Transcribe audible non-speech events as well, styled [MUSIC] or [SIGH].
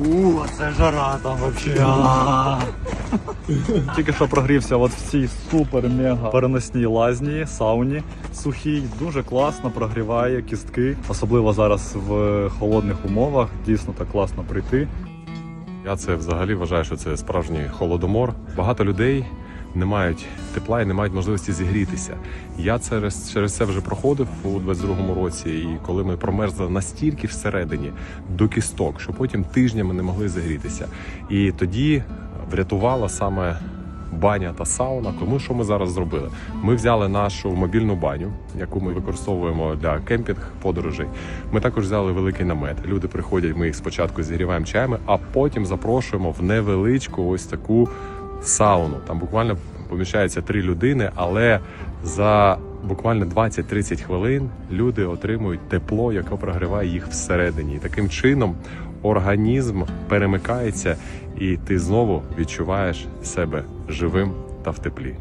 У, це жара там взагалі. [LAUGHS] Тільки що прогрівся от в цій супер-мега переносній лазні, сауні сухій. Дуже класно прогріває кістки, особливо зараз в холодних умовах. Дійсно так класно прийти. Я це взагалі вважаю, що це справжній холодомор. Багато людей не мають тепла і не мають можливості зігрітися. Я через, через це вже проходив у 22-му році, і коли ми промерзли настільки всередині до кісток, що потім тижнями не могли зігрітися. І тоді врятувала саме. Баня та сауна. Тому що ми зараз зробили? Ми взяли нашу мобільну баню, яку ми використовуємо для кемпінг подорожей. Ми також взяли великий намет. Люди приходять, ми їх спочатку зігріваємо чаями, а потім запрошуємо в невеличку ось таку сауну. Там буквально поміщається три людини, але за буквально 20-30 хвилин люди отримують тепло, яке прогріває їх всередині. І таким чином організм перемикається, і ти знову відчуваєш себе живим та в теплі.